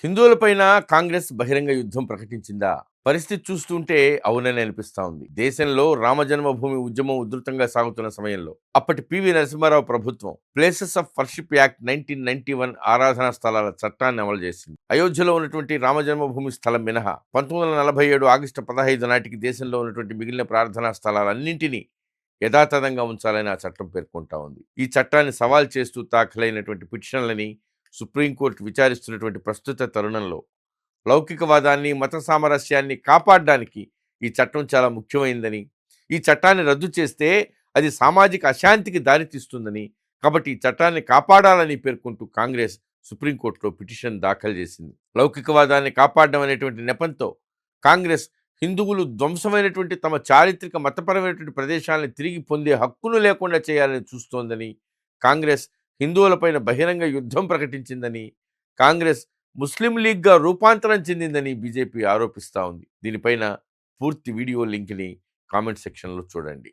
హిందువులపైన కాంగ్రెస్ బహిరంగ యుద్ధం ప్రకటించిందా? పరిస్థితి చూస్తుంటే అవునని అనిపిస్తా ఉంది. దేశంలో రామజన్మభూమి ఉద్యమం ఉధృతంగా సాగుతున్న సమయంలో అప్పటి పివి నరసింహారావు ప్రభుత్వం places of worship act nineteen ninety one ఆరాధనా స్థలాల చట్టాన్ని అమలు చేసింది. అయోధ్యలో ఉన్నటువంటి రామజన్మభూమి స్థలం మినహా పంతొమ్మిది వందల నలభై ఏడు ఆగస్టు పదహైదు నాటికి దేశంలో ఉన్నటువంటి మిగిలిన ప్రార్థనా స్థలాలన్నింటినీ యథాతథంగా ఉంచాలని ఆ చట్టం పేర్కొంటా ఉంది. ఈ చట్టాన్ని సవాల్ చేస్తూ దాఖలైనటువంటి పిటిషన్లని సుప్రీంకోర్టు విచారిస్తున్నటువంటి ప్రస్తుత తరుణంలో లౌకికవాదాన్ని మత సామరస్యాన్ని కాపాడడానికి ఈ చట్టం చాలా ముఖ్యమైందని ఈ చట్టాన్ని రద్దు చేస్తే అది సామాజిక అశాంతికి దారితీస్తుందని కాబట్టి ఈ చట్టాన్ని కాపాడాలని పేర్కొంటూ కాంగ్రెస్ సుప్రీంకోర్టులో పిటిషన్ దాఖలు చేసింది. లౌకికవాదాన్ని కాపాడడం అనేటువంటి నెపంతో కాంగ్రెస్ హిందువులు ధ్వంసమైనటువంటి తమ చారిత్రక మతపరమైనటువంటి ప్రదేశాలను తిరిగి పొందే హక్కును లేకుండా చేయాలని చూస్తోందని కాంగ్రెస్ హిందువులపైన బహిరంగ యుద్ధం ప్రకటించిందని కాంగ్రెస్ ముస్లిం లీగ్గా రూపాంతరం చెందిందని బీజేపీ ఆరోపిస్తూ ఉంది. దీనిపైన పూర్తి వీడియో లింక్ని కామెంట్ సెక్షన్లో చూడండి.